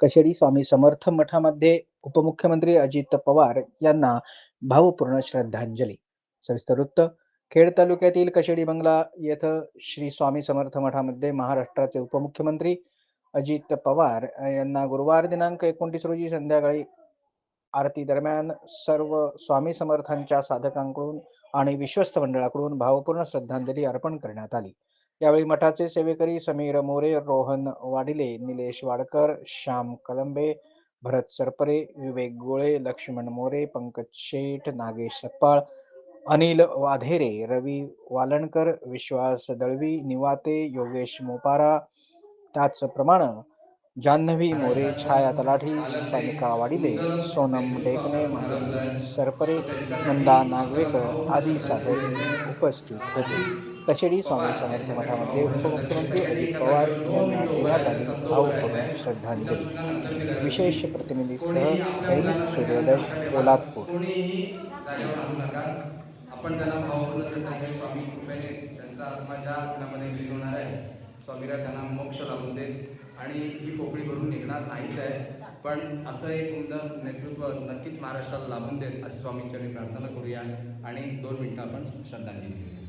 कशेडी स्वामी समर्थ मठामध्ये उपमुख्यमंत्री अजित पवार यांना भावपूर्ण श्रद्धांजली. सविस्तर वृत्त खेड तालुक्यातील कशेडी बंगला येथे श्री स्वामी समर्थ मठामध्ये महाराष्ट्राचे उपमुख्यमंत्री अजित पवार यांना गुरुवार दिनांक एकोणतीस रोजी संध्याकाळी आरती दरम्यान सर्व स्वामी समर्थांच्या साधकांकडून आणि विश्वस्त मंडळाकडून भावपूर्ण श्रद्धांजली अर्पण करण्यात आली. यावेळी मठाचे सेवेकरी समीर मोरे रोहन वाडिले निलेश वाडकर श्याम कलंबे भरत सरपरे विवेक गोळे लक्ष्मण मोरे पंकज शेठ नागेश सप्पाळ अनिल वाधेरे रवी वालणकर विश्वास दळवी निवाते योगेश मोपारा त्याचप्रमाणे जान्हवी मोरे छाया तलाठी सानिका वाडिले सोनम डेकने माधवी सरपरे नंदा नागवेकर आदी साधक उपस्थित होते. कशेडी स्वामी समर्थ मठामध्ये उपमुख्यमंत्री अजित पवार यांना देण्यात आली. भावपूर्ण श्रद्धांजली. विशेष प्रतिनिधीसह दैनिक सूर्योदय पोलादपूर. आपण त्यांना भावपूर्ण श्रद्धांजली स्वामी कृपेने त्यांचा आत्मा ज्या आसनामध्ये विलीन होणार आहे. स्वामीला त्यांना मोक्ष लावून देत आणि ही पोकळी भरून निघणार नाहीच आहे. पण असं एक उमदं नेतृत्व नक्कीच महाराष्ट्राला लाभून देत अशी स्वामींच्या प्रार्थना करूया. आणि दोन मिनटं आपण श्रद्धांजली देऊया.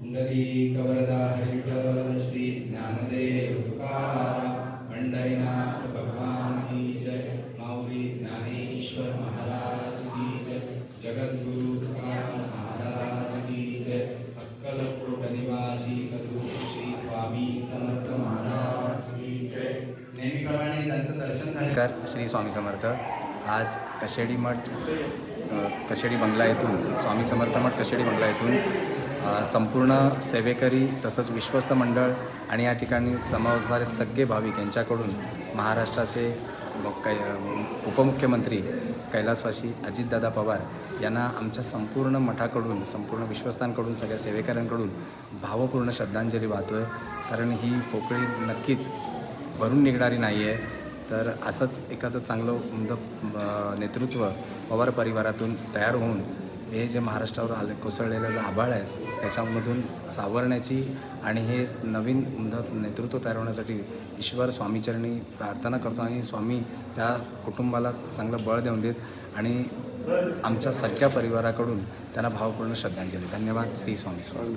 पुंडरी कवरदा हरिविठ्ठल श्री ज्ञानदेव तुकाराम पंढरीनाथ भगवान की जय माऊली ज्ञानेश्वर महाराज की जय जगद्गुरु तुकाराम महाराज की जय अक्कलकोट निवासी सद्गुरु श्री स्वामी समर्थ महाराज की जय नेहमीप्रमाणे त्यांचं दर्शन झालं नमस्कार श्री स्वामी समर्थ. आज कशेडी मठ कशेडी बंगला येथून स्वामी समर्थ मठ कशेडी बंगला येथून संपूर्ण सेवेकरी तसंच विश्वस्त मंडळ आणि या ठिकाणी समावणारे सगळे भाविक यांच्याकडून महाराष्ट्राचे कै उपमुख्यमंत्री कैलासवासी अजितदादा पवार यांना आमच्या संपूर्ण मठाकडून संपूर्ण विश्वस्तांकडून सगळ्या सेवेकऱ्यांकडून भावपूर्ण श्रद्धांजली वाहतो आहे कारण ही पोकळी नक्कीच भरून निघणारी नाही आहे. तर असंच एखादं चांगलं उमदं नेतृत्व पवार परिवारातून तयार होऊन हे जे महाराष्ट्रावर आलं कोसळलेलं जे आभाळ आहे त्याच्यामधून सावरण्याची आणि हे नवीन नेतृत्व तयार होण्यासाठी ईश्वर स्वामीचरणी प्रार्थना करतो आणि स्वामी त्या कुटुंबाला चांगलं बळ देऊन देत आणि आमच्या सगळ्या परिवाराकडून त्यांना भावपूर्ण श्रद्धांजली. धन्यवाद श्री स्वामी स्वामी